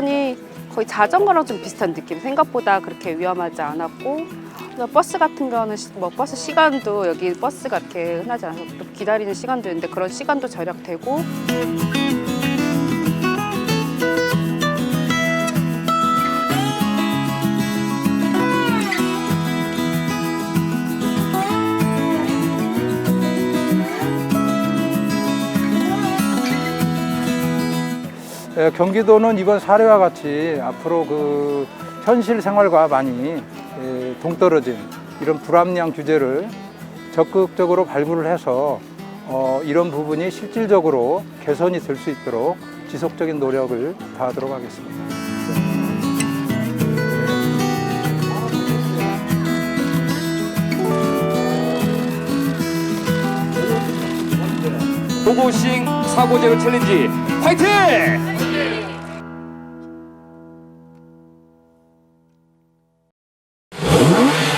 타봤더니 거의 자전거랑 좀 비슷한 느낌. 생각보다 그렇게 위험하지 않았고 버스 같은 거는 시- 뭐 버스 시간도 여기 버스가 이렇게 흔하지 않아서 또 기다리는 시간도 있는데 그런 시간도 절약되고 경기도는 이번 사례와 같이 앞으로 그 현실 생활과 많이 예, 동떨어진 이런 불합리한 규제를 적극적으로 발굴을 해서 어, 이런 부분이 실질적으로 개선이 될 수 있도록 지속적인 노력을 다하도록 하겠습니다. 고고싱 사고 제로 챌린지 화이팅! (9년)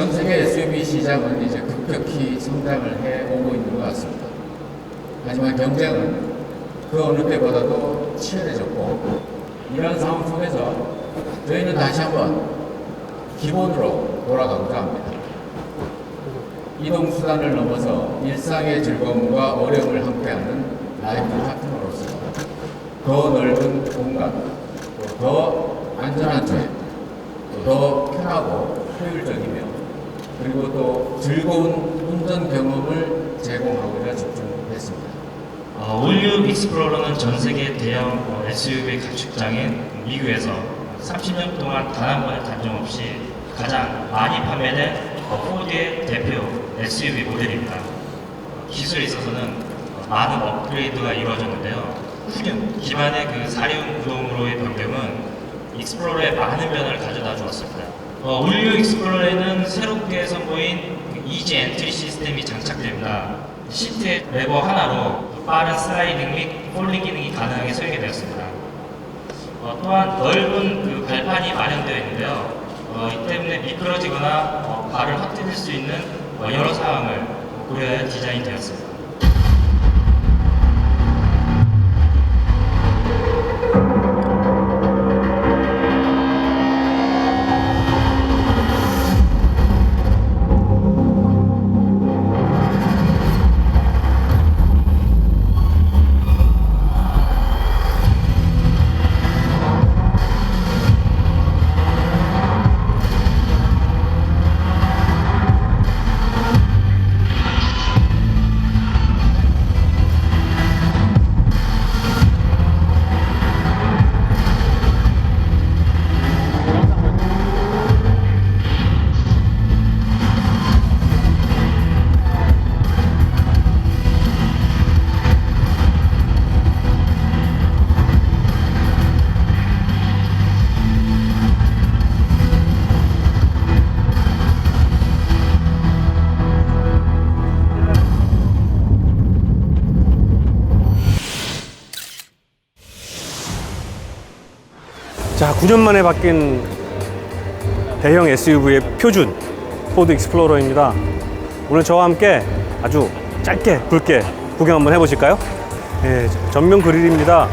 전 세계 SUV 시장은 이제 급격히 성장을 해 오고 있는 것 같습니다. 하지만 경쟁은 그 어느 때보다도 치열해졌고 이런 상황 속에서 저희는 다시 한번 기본으로 돌아가고자 합니다. 이동 수단을 넘어서 일상의 즐거움과 어려움을 함께하는 라이프 파트너로서 더 넓은 공간, 또더 안전한 주행, 또더 편하고 효율적이며 그리고 또 즐거운 운전 경험을 제공하고자 집중했습니다. 어, 올류 익스플로러는 전 세계 대형 어, SUV 가축장인 미국에서 30년 동안 단 한 번의 단종 없이 가장 많이 판매된 어, 포드의 대표 SUV 모델입니다. 어, 기술에 있어서는 어, 많은 업그레이드가 이루어졌는데요. 후륜 기반의 그 사륜 구동으로의 변경은 익스플로러에 많은 변화를 가져다 주었습니다. 어, 올류 익스플로러에는 새롭게 선보인 그 이지 엔트리 시스템이 장착됩니다. 시트의 레버 하나로 빠른 슬라이딩 및 폴링 기능이 가능하게 설계되었습니다. 어, 또한 넓은 그 발판이 마련되어 있는데요. 어, 이 때문에 미끄러지거나 어, 발을 헛디딜 수 있는 어, 여러 상황을 고려해 디자인되었습니다. 자, 9년 만에 바뀐 대형 SUV의 표준 포드 익스플로러입니다. 오늘 저와 함께 아주 짧게 굵게 구경 한번 해보실까요? 예, 전면 그릴입니다.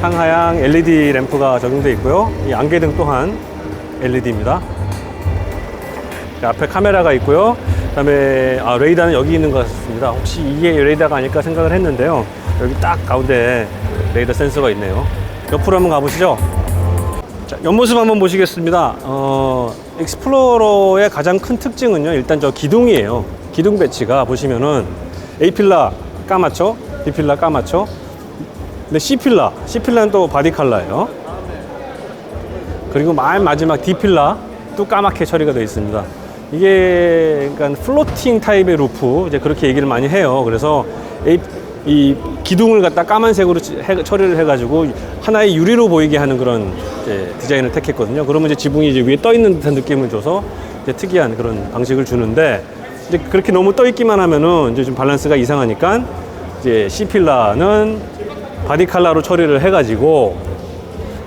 상하향 LED 램프가 적용되어 있고요. 이 안개등 또한 LED입니다. 앞에 카메라가 있고요. 그다음에 아, 레이더는 여기 있는 것 같습니다. 혹시 이게 레이더가 아닐까 생각을 했는데요. 여기 딱 가운데 레이더 센서가 있네요. 옆으로 한번 가보시죠. 자, 옆모습 한번 보시겠습니다. 어, 익스플로러의 가장 큰 특징은요. 일단 저 기둥이에요. 기둥 배치가 보시면은 A 필라 까맣죠? B 필라 까맣죠? 근데 C 필라, C 필라는 또 바디 컬러예요. 그리고 맨 마지막 D 필라 또 까맣게 처리가 되어 있습니다. 이게 그러니까 플로팅 타입의 루프 이제 그렇게 얘기를 많이 해요. 그래서 이 기둥을 갖다 까만색으로 해- 처리를 해가지고 하나의 유리로 보이게 하는 그런 이제 디자인을 택했거든요. 그러면 이제 지붕이 이제 위에 떠 있는 듯한 느낌을 줘서 이제 특이한 그런 방식을 주는데 이제 그렇게 너무 떠 있기만 하면은 이제 좀 밸런스가 이상하니까 이제 C 필라는 바디 컬러로 처리를 해가지고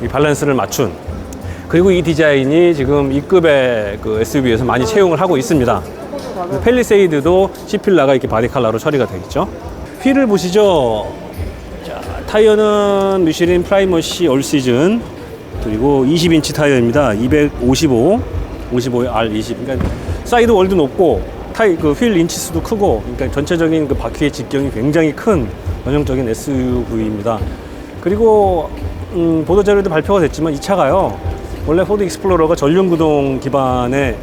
이 밸런스를 맞춘 그리고 이 디자인이 지금 E급의 그 SUV에서 많이 채용을 하고 있습니다. 펠리세이드도 C필라가 이렇게 바디 컬러로 처리가 되어 있죠. 휠을 보시죠. 자, 타이어는 미쉐린 프라이머시 올 시즌 그리고 20인치 타이어입니다. 255, 55에 R20. 그러니까 사이드 월도 높고 타이 그 휠 인치수도 크고 그러니까 전체적인 그 바퀴의 직경이 굉장히 큰 전형적인 SUV입니다. 그리고 음, 보도 자료도 발표가 됐지만 이 차가요. 원래 포드 익스플로러가 전륜 구동 기반의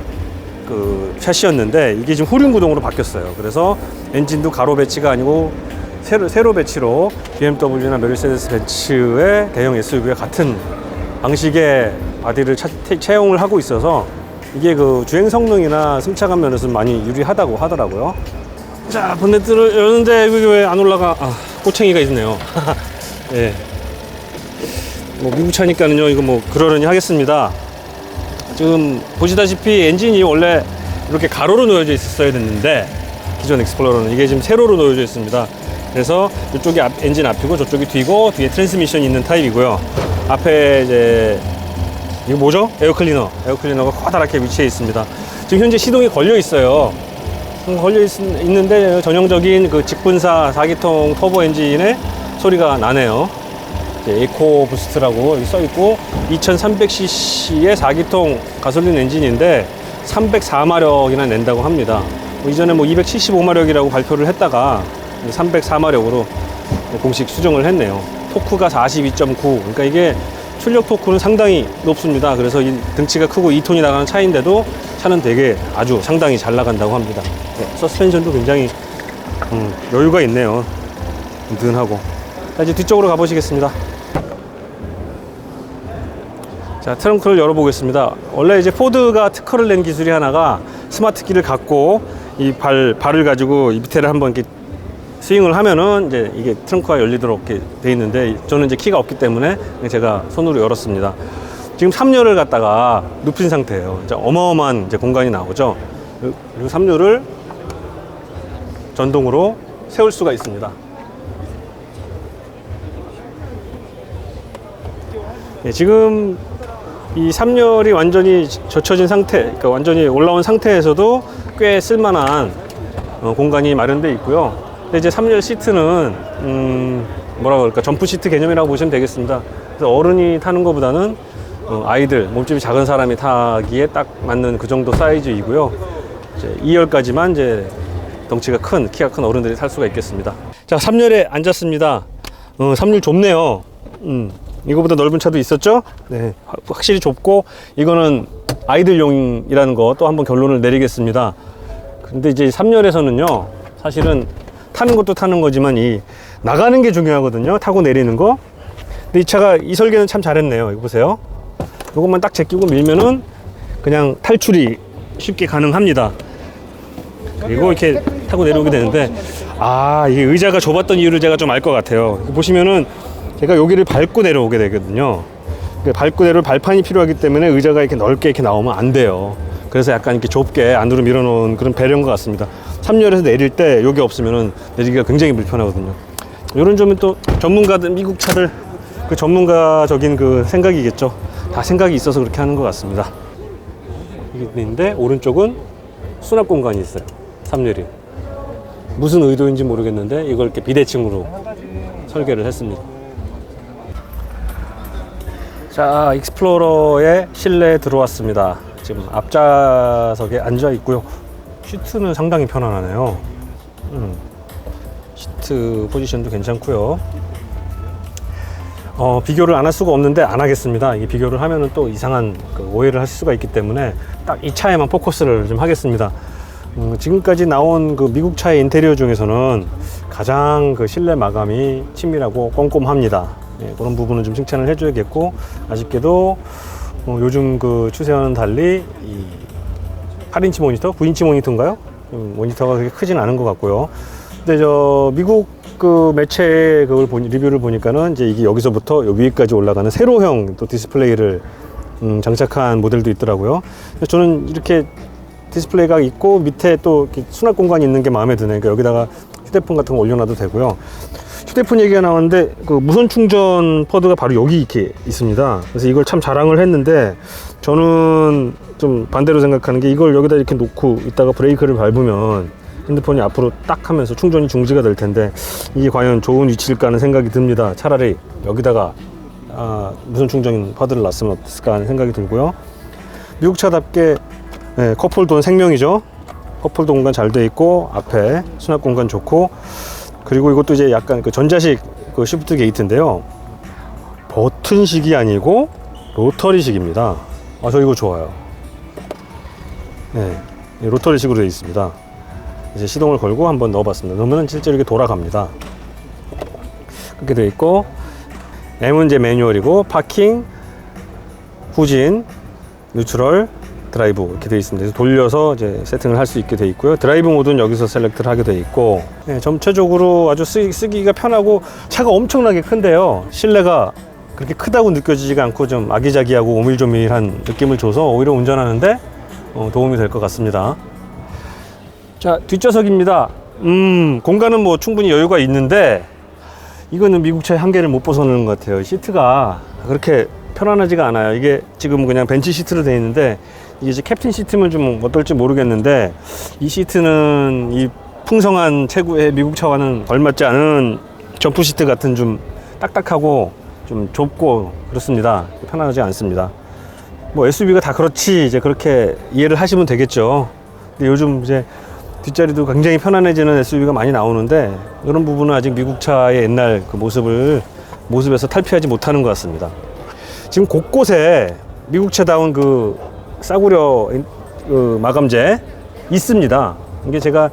그 샷이었는데 이게 지금 후륜 구동으로 바뀌었어요. 그래서 엔진도 가로 배치가 아니고 세로, 세로 배치로 BMW나 메르세데스 벤츠의 대형 SUV와 같은 방식의 바디를 차- 태- 채용을 하고 있어서 이게 그 주행 성능이나 승차감 면에서 많이 유리하다고 하더라고요. 자, 본네트를 여는데 이게 왜 안 올라가? 아, 꼬챙이가 있네요. 예. 뭐 미국 차니까는요, 이거 뭐 그러려니 하겠습니다. 지금 보시다시피 엔진이 원래 이렇게 가로로 놓여져 있었어야 됐는데 기존 익스플로러는 이게 지금 세로로 놓여져 있습니다. 그래서 이쪽이 앞, 엔진 앞이고 저쪽이 뒤고 뒤에 트랜스미션이 있는 타입이고요. 앞에 이제 이거 뭐죠? 에어클리너. 에어클리너가 커다랗게 위치해 있습니다. 지금 현재 시동이 걸려 있어요. 음, 걸려 있, 있는데 전형적인 그 직분사 4기통 터보 엔진의 소리가 나네요. 에코 부스트라고 써 있고 2300cc의 4기통 가솔린 엔진인데 304마력이나 낸다고 합니다. 뭐 이전에 뭐 275마력이라고 발표를 했다가 304마력으로 공식 수정을 했네요. 토크가 42.9. 그러니까 이게 출력 토크는 상당히 높습니다. 그래서 이 등치가 크고 2톤이 나가는 차인데도 차는 되게 아주 상당히 잘 나간다고 합니다. 네, 서스펜션도 굉장히 음, 여유가 있네요. 든든하고. 자, 이제 뒤쪽으로 가보시겠습니다. 자, 트렁크를 열어보겠습니다. 원래 이제 포드가 특허를 낸 기술이 하나가 스마트 키를 갖고 이 발, 발을 가지고 이 밑에를 한번 이렇게 스윙을 하면은 이제 이게 트렁크가 열리도록 이렇게 돼 있는데 저는 이제 키가 없기 때문에 제가 손으로 열었습니다. 지금 3열을 갖다가 눕힌 상태예요. 이제 어마어마한 이제 공간이 나오죠. 그리고 3열을 전동으로 세울 수가 있습니다. 예, 지금 이 3열이 완전히 젖혀진 상태, 그러니까 완전히 올라온 상태에서도 꽤 쓸만한 어, 공간이 마련되어 있고요. 근데 이제 3열 시트는 음, 뭐라 그럴까 점프 시트 개념이라고 보시면 되겠습니다. 그래서 어른이 타는 것보다는 어, 아이들 몸집이 작은 사람이 타기에 딱 맞는 그 정도 사이즈이고요. 이제 2열까지만 이제 덩치가 큰 키가 큰 어른들이 탈 수가 있겠습니다. 자, 3열에 앉았습니다. 어, 3열 좁네요. 음, 이거보다 넓은 차도 있었죠? 네, 확- 확실히 좁고 이거는 아이들용이라는 거 또 한번 결론을 내리겠습니다. 근데 이제 3열에서는요, 사실은 타는 것도 타는 거지만 이 나가는 게 중요하거든요. 타고 내리는 거. 근데 이 차가 이 설계는 참 잘했네요. 이거 보세요. 이것만 딱 제끼고 밀면은 그냥 탈출이 쉽게 가능합니다. 그리고 이렇게 타고 내려오게 되는데 아 이게 의자가 좁았던 이유를 제가 좀 알 것 같아요. 보시면은 제가 여기를 밟고 내려오게 되거든요. 그 밟고 내려올 발판이 필요하기 때문에 의자가 이렇게 넓게 이렇게 나오면 안 돼요. 그래서 약간 이렇게 좁게 안으로 밀어놓은 그런 배려인 것 같습니다. 3열에서 내릴 때 여기 없으면은 내리기가 굉장히 불편하거든요. 이런 점은 또 전문가들 미국 차들 그 전문가적인 그 생각이겠죠. 다 생각이 있어서 그렇게 하는 것 같습니다. 있는데 오른쪽은 수납 공간이 있어요. 3열이. 무슨 의도인지 모르겠는데 이걸 이렇게 비대칭으로 설계를 했습니다. 자, 익스플로러의 실내에 들어왔습니다. 지금 앞좌석에 앉아 있고요. 시트는 상당히 편안하네요. 음, 시트 포지션도 괜찮고요. 어, 비교를 안 할 수가 없는데 안 하겠습니다. 이 비교를 하면은 또 이상한 그 오해를 할 수가 있기 때문에 딱 이 차에만 포커스를 좀 하겠습니다. 음, 지금까지 나온 그 미국 차의 인테리어 중에서는 가장 그 실내 마감이 친밀하고 꼼꼼합니다. 예, 그런 부분은 좀 칭찬을 해줘야겠고 아쉽게도 어, 요즘 그 추세와는 달리 이 8인치 모니터, 9인치 모니터인가요? 음, 모니터가 그렇게 크진 않은 것 같고요. 근데 저 미국 그 매체 그걸 보니, 리뷰를 보니까는 이제 이게 여기서부터 요 위에까지 올라가는 세로형 또 디스플레이를 음, 장착한 모델도 있더라고요. 저는 이렇게 디스플레이가 있고 밑에 또 수납 공간이 있는 게 마음에 드네. 그러니까 여기다가 휴대폰 같은 거 올려놔도 되고요. 휴대폰 얘기가 나왔는데 그 무선 충전 퍼드가 바로 여기 이렇게 있습니다. 그래서 이걸 참 자랑을 했는데 저는 좀 반대로 생각하는 게 이걸 여기다 이렇게 놓고 있다가 브레이크를 밟으면 핸드폰이 앞으로 딱 하면서 충전이 중지가 될 텐데 이게 과연 좋은 위치일까 하는 생각이 듭니다. 차라리 여기다가 아, 무선 충전 퍼드를 놨으면 어땠을까 하는 생각이 들고요. 미국 차답게 네, 컵홀더는 생명이죠. 컵홀더 공간 잘 돼 있고 앞에 수납 공간 좋고 그리고 이것도 이제 약간 그 전자식 그 시프트 게이트인데요. 버튼식이 아니고 로터리식입니다. 아, 저 이거 좋아요. 네, 이 로터리식으로 되어 있습니다. 이제 시동을 걸고 한번 넣어봤습니다. 넣으면 실제로 이렇게 돌아갑니다. 그렇게 되어 있고 M은 이제 매뉴얼이고 파킹, 후진, 뉴트럴, 드라이브 이렇게 되어 있습니다. 돌려서 이제 세팅을 할 수 있게 되어 있고요. 드라이브 모드는 여기서 셀렉트를 하게 되어 있고 네, 전체적으로 아주 쓰, 쓰기가 편하고 차가 엄청나게 큰데요. 실내가 그렇게 크다고 느껴지지가 않고 좀 아기자기하고 오밀조밀한 느낌을 줘서 오히려 운전하는데 어, 도움이 될 것 같습니다. 자 뒷좌석입니다. 음 공간은 뭐 충분히 여유가 있는데 이거는 미국 차의 한계를 못 벗어나는 것 같아요. 시트가 그렇게 편안하지가 않아요. 이게 지금 그냥 벤치 시트로 되어 있는데 이제 캡틴 시트면 좀 어떨지 모르겠는데 이 시트는 이 풍성한 최고의 미국 차와는 걸맞지 않은 점프 시트 같은 좀 딱딱하고 좀 좁고 그렇습니다. 편안하지 않습니다. 뭐 SUV가 다 그렇지 이제 그렇게 이해를 하시면 되겠죠. 근데 요즘 이제 뒷자리도 굉장히 편안해지는 SUV가 많이 나오는데 이런 부분은 아직 미국 차의 옛날 그 모습을 모습에서 탈피하지 못하는 것 같습니다. 지금 곳곳에 미국 차다운 그 싸구려 인- 그 마감재 있습니다. 이게 제가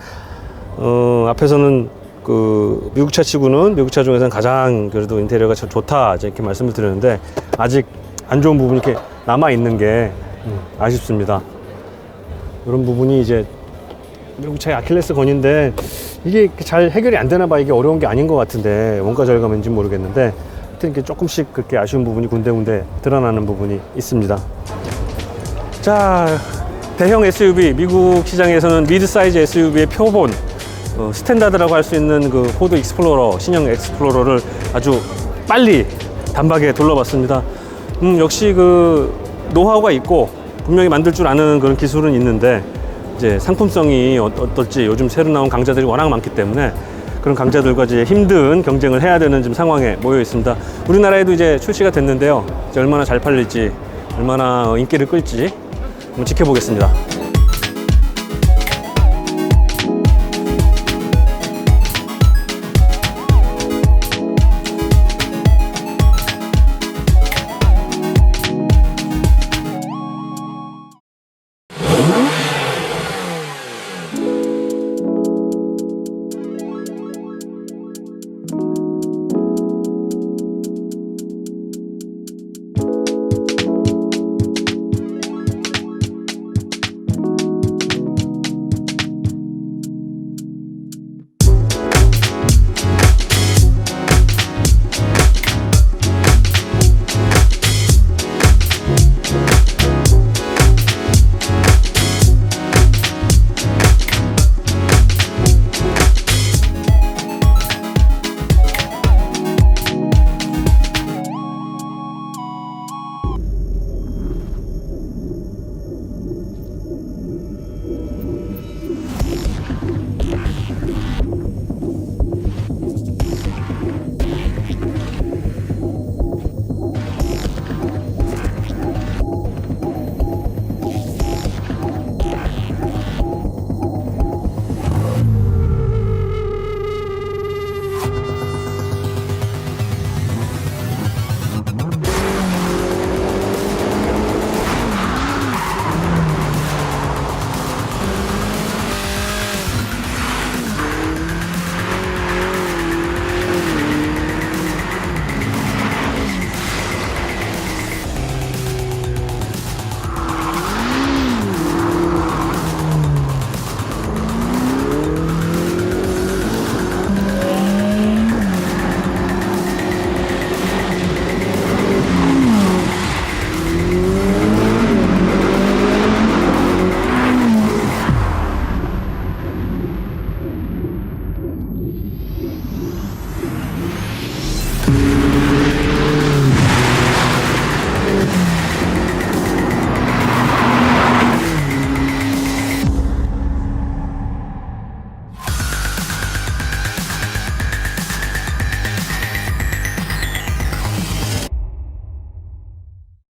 어, 앞에서는 그 미국 차 치고는 미국 차 중에서는 가장 그래도 인테리어가 참 좋다 이렇게 말씀을 드렸는데 아직 안 좋은 부분이 이렇게 남아 있는 게 음, 아쉽습니다. 이런 부분이 이제 미국 차의 아킬레스 건인데 이게 잘 해결이 안 되나 봐 이게 어려운 게 아닌 것 같은데 원가 절감인지 모르겠는데 하여튼 이렇게 조금씩 그렇게 아쉬운 부분이 군데군데 드러나는 부분이 있습니다. 자 대형 SUV 미국 시장에서는 미드 사이즈 SUV의 표본 어, 스탠다드라고 할 수 있는 그 포드 익스플로러 신형 익스플로러를 아주 빨리 단박에 둘러봤습니다. 음, 역시 그 노하우가 있고 분명히 만들 줄 아는 그런 기술은 있는데 이제 상품성이 어, 어떨지 요즘 새로 나온 강자들이 워낙 많기 때문에 그런 강자들과 이제 힘든 경쟁을 해야 되는 지금 상황에 모여 있습니다. 우리나라에도 이제 출시가 됐는데요. 이제 얼마나 잘 팔릴지, 얼마나 인기를 끌지 한번 지켜보겠습니다.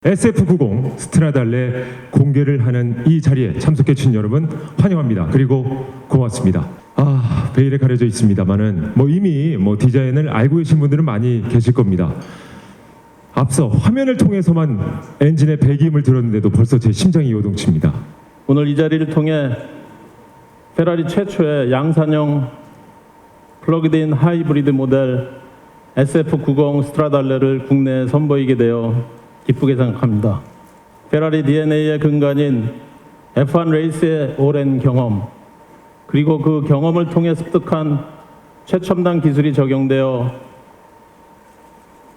SF90 스트라달레 공개를 하는 이 자리에 참석해 주신 여러분 환영합니다. 그리고 고맙습니다. 아, 베일에 가려져 있습니다만은 뭐 이미 뭐 디자인을 알고 계신 분들은 많이 계실 겁니다. 앞서 화면을 통해서만 엔진의 배기음을 들었는데도 벌써 제 심장이 요동칩니다. 오늘 이 자리를 통해 페라리 최초의 양산형 플러그드인 하이브리드 모델 SF90 스트라달레를 국내에 선보이게 되어 기쁘게 생각합니다. 페라리 DNA의 근간인 F1 레이스의 오랜 경험 그리고 그 경험을 통해 습득한 최첨단 기술이 적용되어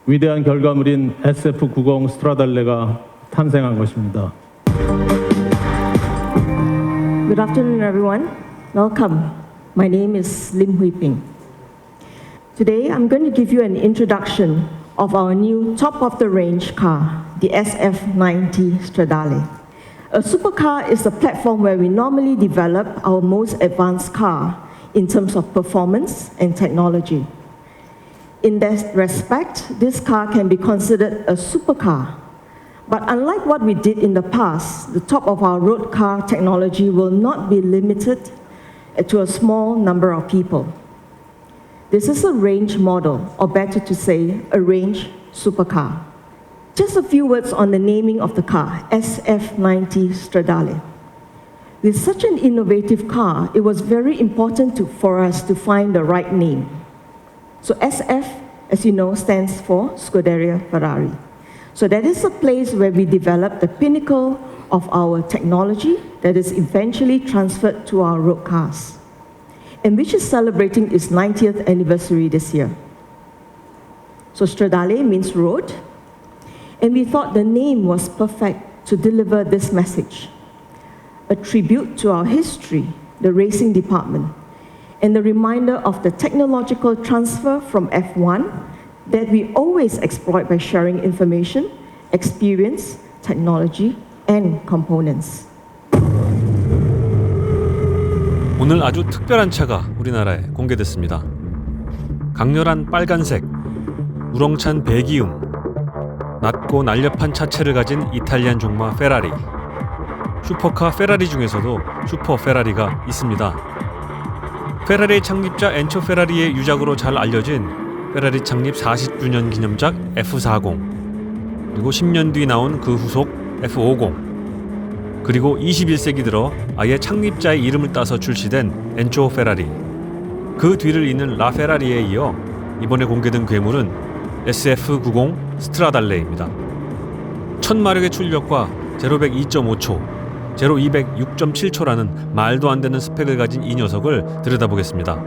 위대한 결과물인 SF90 스트라달레가 탄생한 것입니다. Good afternoon, everyone. Welcome. My name is Lim Hui Ping. Today, I'm going to give you an introduction of our new top of the range car, the SF90 Stradale. A supercar is a platform where we normally develop our most advanced car in terms of performance and technology. In that respect, this car can be considered a supercar. But unlike what we did in the past, the top of our road car technology will not be limited to a small number of people. This is a range model, or better to say, a range supercar. Just a few words on the naming of the car, SF90 Stradale. With such an innovative car, it was very important to, for us to find the right name. So SF, as you know, stands for Scuderia Ferrari. So that is a place where we develop the pinnacle of our technology that is eventually transferred to our road cars, and which is celebrating its 90th anniversary this year. So Stradale means road, and we thought the name was perfect to deliver this message. A tribute to our history, the racing department, and the reminder of the technological transfer from F1 that we always exploit by sharing information, experience, technology, and components. 오늘 아주 특별한 차가 우리나라에 공개됐습니다. 강렬한 빨간색, 우렁찬 배기음, 낮고 날렵한 차체를 가진 이탈리안 종마 페라리. 슈퍼카 페라리 중에서도 슈퍼 페라리가 있습니다. 페라리의 창립자 엔초 페라리의 유작으로 잘 알려진 페라리 창립 40주년 기념작 F40 그리고 10년 뒤 나온 그 후속 F50 그리고 21세기 들어 아예 창립자의 이름을 따서 출시된 엔초 페라리 그 뒤를 잇는 라 페라리에 이어 이번에 공개된 괴물은 SF90 스트라달레입니다. 1000마력의 출력과 제로백 2.5초, 제로 200 6.7초라는 말도 안 되는 스펙을 가진 이 녀석을 들여다보겠습니다.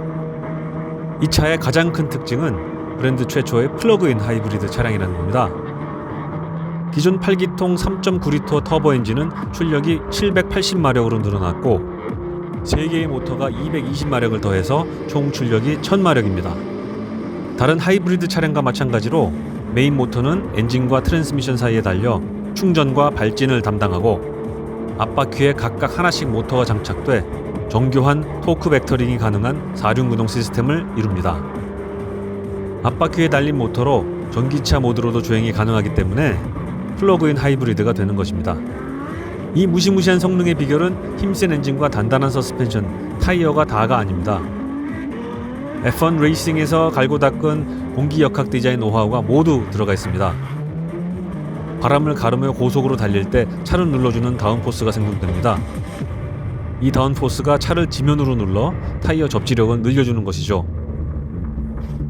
이 차의 가장 큰 특징은 브랜드 최초의 플러그인 하이브리드 차량이라는 겁니다. 기존 8기통 3.9리터 터보 엔진은 출력이 780마력으로 늘어났고 3개의 모터가 220마력을 더해서 총 출력이 1000마력입니다. 다른 하이브리드 차량과 마찬가지로 메인 모터는 엔진과 트랜스미션 사이에 달려 충전과 발진을 담당하고 앞바퀴에 각각 하나씩 모터가 장착돼 정교한 토크 벡터링이 가능한 4륜 구동 시스템을 이룹니다. 앞바퀴에 달린 모터로 전기차 모드로도 주행이 가능하기 때문에 플러그인 하이브리드가 되는 것입니다. 이 무시무시한 성능의 비결은 힘센 엔진과 단단한 서스펜션, 타이어가 다가 아닙니다. F1 레이싱에서 갈고 닦은 공기 역학 디자인 노하우가 모두 들어가 있습니다. 바람을 가르며 고속으로 달릴 때 차를 눌러주는 다운포스가 생성됩니다. 이 다운포스가 차를 지면으로 눌러 타이어 접지력을 늘려주는 것이죠.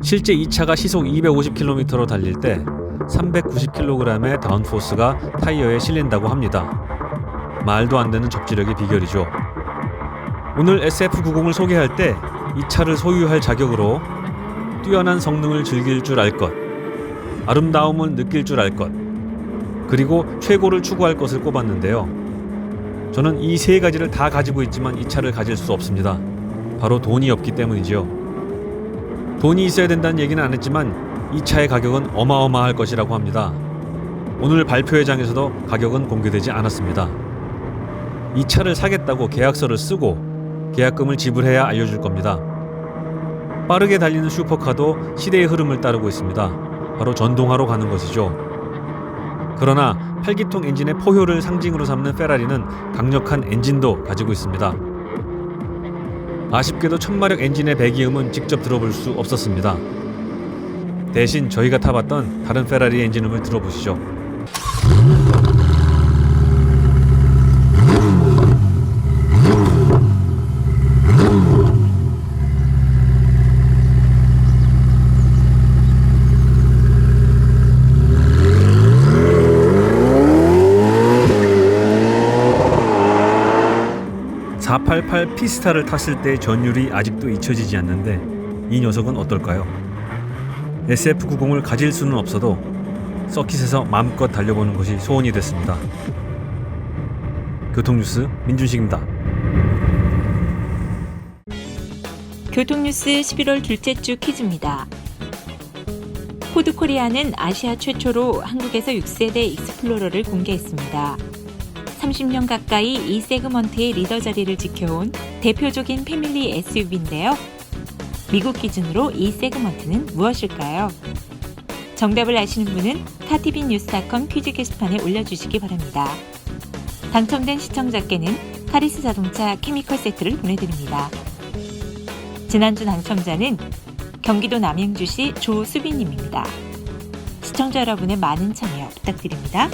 실제 이 차가 시속 250km로 달릴 때 390kg의 다운포스가 타이어에 실린다고 합니다. 말도 안 되는 접지력의 비결이죠. 오늘 SF90을 소개할 때 이 차를 소유할 자격으로 뛰어난 성능을 즐길 줄 알 것, 아름다움을 느낄 줄 알 것, 그리고 최고를 추구할 것을 꼽았는데요. 저는 이 세 가지를 다 가지고 있지만 이 차를 가질 수 없습니다. 바로 돈이 없기 때문이지요. 돈이 있어야 된다는 얘기는 안 했지만 이 차의 가격은 어마어마할 것이라고 합니다. 오늘 발표회장에서도 가격은 공개되지 않았습니다. 이 차를 사겠다고 계약서를 쓰고 계약금을 지불해야 알려줄 겁니다. 빠르게 달리는 슈퍼카도 시대의 흐름을 따르고 있습니다. 바로 전동화로 가는 것이죠. 그러나 8기통 엔진의 포효를 상징으로 삼는 페라리는 강력한 엔진도 가지고 있습니다. 아쉽게도 천마력 엔진의 배기음은 직접 들어볼 수 없었습니다. 대신 저희가 타봤던 다른 페라리 엔진음을 들어보시죠. (488) 피스타를 탔을 때의 전율이 아직도 잊혀지지 않는데 이 녀석은 어떨까요? SF90을 가질 수는 없어도 서킷에서 마음껏 달려보는 것이 소원이 됐습니다. 교통뉴스 민준식입니다. 교통뉴스 11월 둘째 주 퀴즈입니다. 포드 코리아는 아시아 최초로 한국에서 6세대 익스플로러를 공개했습니다. 30년 가까이 이 세그먼트의 리더 자리를 지켜온 대표적인 패밀리 SUV인데요. 미국 기준으로 이 세그먼트는 무엇일까요? 정답을 아시는 분은 카티빈 뉴스닷컴 퀴즈 게시판에 올려주시기 바랍니다. 당첨된 시청자께는 카리스 자동차 케미컬 세트를 보내드립니다. 지난주 당첨자는 경기도 남양주시 조수빈님입니다. 시청자 여러분의 많은 참여 부탁드립니다.